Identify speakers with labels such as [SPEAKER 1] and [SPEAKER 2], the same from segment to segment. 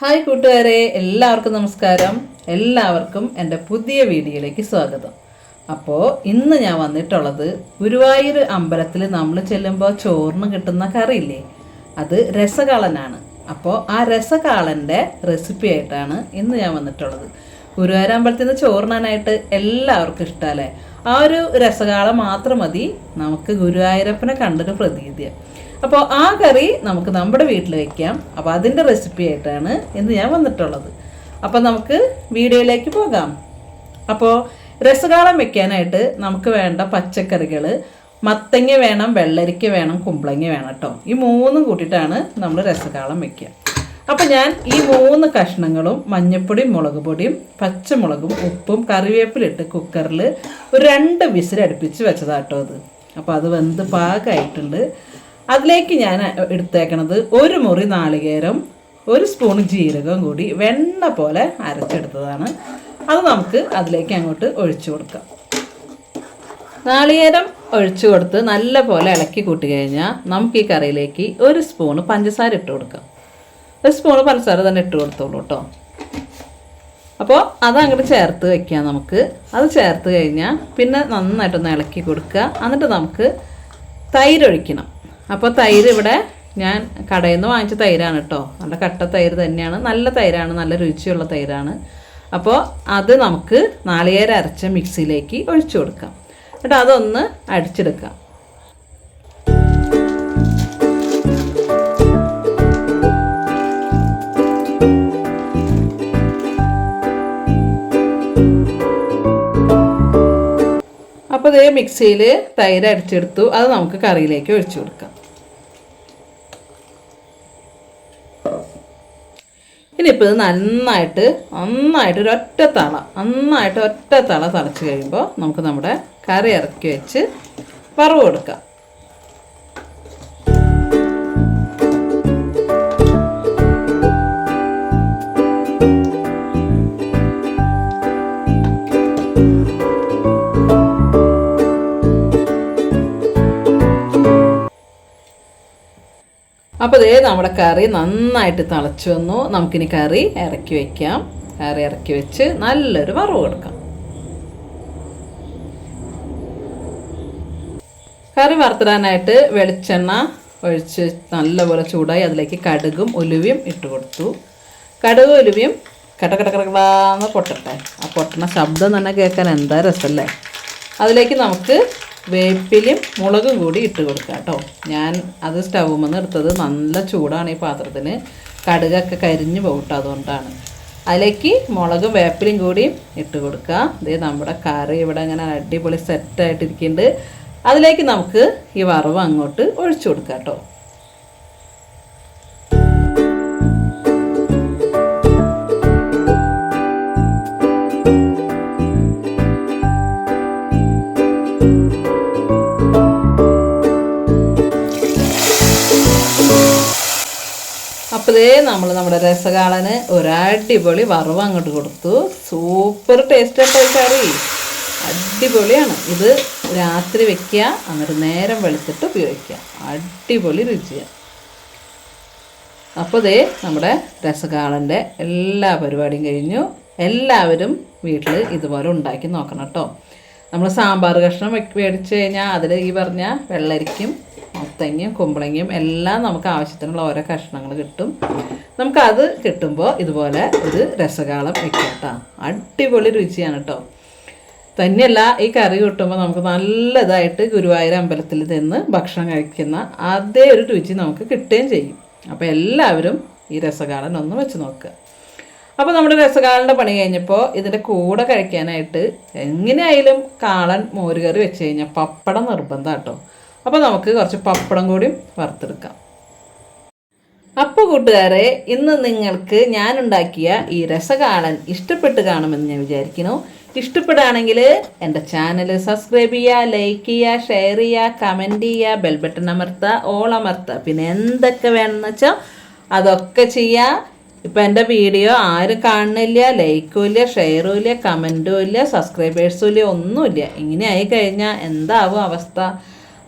[SPEAKER 1] Hi കൂട്ടുകാരെ. എല്ലാവർക്കും നമസ്കാരം. എല്ലാവർക്കും എന്റെ പുതിയ വീഡിയോയിലേക്ക് സ്വാഗതം. അപ്പോൾ ഇന്ന് ഞാൻ വന്നിട്ടുള്ളത് ഗുരുവായൂർ അമ്പലത്തിൽ നമ്മൾ ചെല്ലുമ്പോൾ ചോറിന് കിട്ടുന്ന കറിയില്ലേ? അത് രസകാളനാണ്. അപ്പോൾ ആ രസകാളന്റെ റെസിപ്പി ആയിട്ടാണ് ഇന്ന് ഞാൻ വന്നിട്ടുള്ളത്. ഗുരുവായൂർ അമ്പലത്തിൽ നിന്ന് ചോറിനാനായിട്ട് എല്ലാവർക്കും ഇഷ്ടമല്ലേ? ആ ഒരു രസകാളം മാത്രം മതി. നമുക്ക് ഗുരുവായൂരപ്പനെ കണ്ടൊരു പ്രതീതിയാണ് അപ്പോൾ ആ കറി നമുക്ക് നമ്മുടെ വീട്ടിൽ വയ്ക്കാം അപ്പോൾ അതിന്റെ റെസിപ്പി ആയിട്ടാണ് ഇന്ന് ഞാൻ വന്നിട്ടുള്ളത്. അപ്പോൾ നമുക്ക് വീഡിയോയിലേക്ക് പോകാം. അപ്പോൾ രസകാളം വെക്കാനായിട്ട് നമുക്ക് വേണ്ട പച്ചക്കറികൾ മത്തങ്ങ വേണം വെള്ളരിക്ക വേണം കുമ്പളങ്ങ വേണം കേട്ടോ ഈ മൂന്നും കൂട്ടിയിട്ടാണ് നമ്മൾ രസകാളം വെക്കുക അപ്പോൾ ഞാൻ ഈ മൂന്ന് കഷ്ണങ്ങളും മഞ്ഞപ്പൊടിയും മുളക് പൊടിയും പച്ചമുളകും ഉപ്പും കറിവേപ്പിലിട്ട് കുക്കറിൽ ഒരു രണ്ട് വിസിൽ അടുപ്പിച്ച് വെച്ചതാട്ടോ അത്. അപ്പോൾ അത് വെന്ത് പാകമായിട്ടുണ്ട് അതിലേക്ക് ഞാൻ എടുത്തേക്കണത് ഒരു മുറി നാളികേരം ഒരു സ്പൂൺ ജീരകം കൂടി വെണ്ണ പോലെ അരച്ചെടുത്തതാണ്. അത് നമുക്ക് അതിലേക്ക് അങ്ങോട്ട് ഒഴിച്ചു കൊടുക്കാം. നാളികേരം ഒഴിച്ചു കൊടുത്ത് നല്ല പോലെ ഇളക്കി കൂട്ടി കഴിഞ്ഞാൽ നമുക്ക് ഈ കറിയിലേക്ക് ഒരു സ്പൂണ് പഞ്ചസാര ഇട്ട് കൊടുക്കാം. ഒരു സ്പൂണ് പഞ്ചസാര തന്നെ ഇട്ട് കൊടുത്തോളൂ കേട്ടോ അപ്പോൾ അത് അങ്ങോട്ട് ചേർത്ത് വെക്കാം നമുക്ക്. അത് ചേർത്ത് കഴിഞ്ഞാൽ പിന്നെ നന്നായിട്ടൊന്ന് ഇളക്കി കൊടുക്കുക. എന്നിട്ട് നമുക്ക് തൈര് ഒഴിക്കണം അപ്പോൾ തൈര് ഇവിടെ ഞാൻ കടയിൽ നിന്ന് വാങ്ങിച്ച തൈരാണ് കേട്ടോ നല്ല കട്ട തൈര് തന്നെയാണ്. നല്ല തൈരാണ്. നല്ല രുചിയുള്ള തൈരാണ്. അപ്പോൾ അത് നമുക്ക് നാളികേരം അരച്ച മിക്സിയിലേക്ക് ഒഴിച്ചു കൊടുക്കാം. എന്നിട്ട് അതൊന്ന് അടിച്ചെടുക്കാം. അപ്പോൾ ഇതേ മിക്സിയിൽ തൈര് അടിച്ചെടുത്തു അത് നമുക്ക് കറിയിലേക്ക് ഒഴിച്ചു കൊടുക്കാം. ഇനിയിപ്പോൾ ഇത് നന്നായിട്ട് നന്നായിട്ട് ഒരു ഒറ്റ തള നന്നായിട്ട് ഒറ്റ തള തളച്ച് കഴിയുമ്പോൾ നമുക്ക് നമ്മുടെ കറി ഇറക്കി വെച്ച് വറവ് കൊടുക്കാം. അപ്പോൾ ഇതേ നമ്മുടെ കറി നന്നായിട്ട് തിളച്ചു വന്നു. നമുക്കിനി കറി ഇറക്കി വയ്ക്കാം കറി ഇറക്കി വെച്ച് നല്ലൊരു വറവ് കൊടുക്കാം. കറി വറുത്തിടാനായിട്ട് വെളിച്ചെണ്ണ ഒഴിച്ച് നല്ലപോലെ ചൂടായി അതിലേക്ക് കടുകും ഉലുവയും ഇട്ട് കൊടുത്തു. കടുകും ഉലുവയും കട കട കടകടാന്ന് പൊട്ടട്ടെ ആ പൊട്ടണ ശബ്ദം തന്നെ കേൾക്കാൻ എന്താ രസമല്ലേ അതിലേക്ക് നമുക്ക് വേപ്പിലും മുളകും കൂടി ഇട്ട് കൊടുക്കുക കേട്ടോ. ഞാൻ അത് സ്റ്റൗവിൽ നിന്ന് എടുത്തത് നല്ല ചൂടാണ് ഈ പാത്രത്തിന്. കടുകൊക്കെ കരിഞ്ഞു പോകട്ടോ അതുകൊണ്ടാണ്. അതിലേക്ക് മുളകും വേപ്പിലും കൂടി ഇട്ട് കൊടുക്കുക. ഇതേ നമ്മുടെ കറി ഇവിടെ അങ്ങനെ അടിപൊളി സെറ്റായിട്ടിരിക്കുന്നുണ്ട് അതിലേക്ക് നമുക്ക് ഈ വറവ് അങ്ങോട്ട് ഒഴിച്ചു കൊടുക്കാം കേട്ടോ. അപ്പോൾ ഇതേ നമ്മൾ നമ്മുടെ രസകാളന് ഒരടിപൊളി വറവ് അങ്ങോട്ട് കൊടുത്തു. സൂപ്പർ ടേസ്റ്റ് ആയിട്ട് കറി? അടിപൊളിയാണ്. ഇത് രാത്രി വെക്കുക എന്നിട്ട് നേരം വെളുത്തിട്ട് ഉപയോഗിക്കുക. അടിപൊളി രുചിയാണ് അപ്പോൾ ഇതേ നമ്മുടെ രസകാളന്റെ എല്ലാ പരിപാടിയും കഴിഞ്ഞു. എല്ലാവരും വീട്ടിൽ ഇതുപോലെ ഉണ്ടാക്കി നോക്കണം കേട്ടോ. നമ്മൾ സാമ്പാർ കഷ്ണം മേടിച്ച് കഴിഞ്ഞാൽ അതിൽ ഈ പറഞ്ഞ വെള്ളരിക്കും മത്തങ്ങയും കുമ്പളങ്ങയും എല്ലാം നമുക്ക് ആവശ്യത്തിനുള്ള ഓരോ കഷ്ണങ്ങൾ കിട്ടും. നമുക്കത് കിട്ടുമ്പോൾ ഇതുപോലെ ഒരു രസകാളം വെക്കാം കേട്ടോ. അടിപൊളി രുചിയാണ് കേട്ടോ. തന്നെയല്ല ഈ കറി കിട്ടുമ്പോൾ നമുക്ക് നല്ലതായിട്ട് ഗുരുവായൂർ അമ്പലത്തിൽ നിന്ന് ഭക്ഷണം കഴിക്കുന്ന അതേ ഒരു രുചി നമുക്ക് കിട്ടുകയും ചെയ്യും. അപ്പോൾ എല്ലാവരും ഈ രസകാളൻ ഒന്ന് വെച്ച് നോക്കുക. അപ്പോൾ നമ്മുടെ രസകാളന്റെ പണി കഴിഞ്ഞപ്പോൾ ഇതിന്റെ കൂടെ കഴിക്കാനായിട്ട് എങ്ങനെയായാലും കാളൻ മോരുകറി വെച്ച് കഴിഞ്ഞാൽ പപ്പടം നിർബന്ധം കേട്ടോ. അപ്പോൾ നമുക്ക് കുറച്ച് പപ്പടം കൂടിയും വറുത്തെടുക്കാം. അപ്പോൾ കൂട്ടുകാരെ ഇന്ന് നിങ്ങൾക്ക് ഞാനുണ്ടാക്കിയ ഈ രസകാളൻ ഇഷ്ടപ്പെട്ട് കാണുമെന്ന് ഞാൻ വിചാരിക്കുന്നു. ഇഷ്ടപ്പെടുകയാണെങ്കിൽ എന്റെ ചാനൽ സബ്സ്ക്രൈബ് ചെയ്യുക ലൈക്ക് ചെയ്യുക ഷെയർ ചെയ്യുക കമന്റ് ചെയ്യുക ബെൽ ബട്ടൺ അമർത്തുക ഓൾ അമർത്തുക. പിന്നെ എന്തൊക്കെ വേണമെന്ന് വെച്ചാൽ അതൊക്കെ ചെയ്യുക. ഇപ്പം എന്റെ വീഡിയോ ആരും കാണുന്നില്ല ലൈക്കും ഇല്ല ഷെയറും ഇല്ല കമന്റും ഇല്ല സബ്സ്ക്രൈബേഴ്സും ഇല്ല ഒന്നുമില്ല. ഇങ്ങനെ ആയി കഴിഞ്ഞാൽ എന്താവും അവസ്ഥ?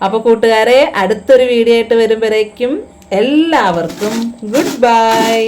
[SPEAKER 1] അപ്പോൾ കൂട്ടുകാരെ അടുത്തൊരു വീഡിയോ ആയിട്ട് വരുമ്പോഴേക്കും എല്ലാവർക്കും ഗുഡ് ബൈ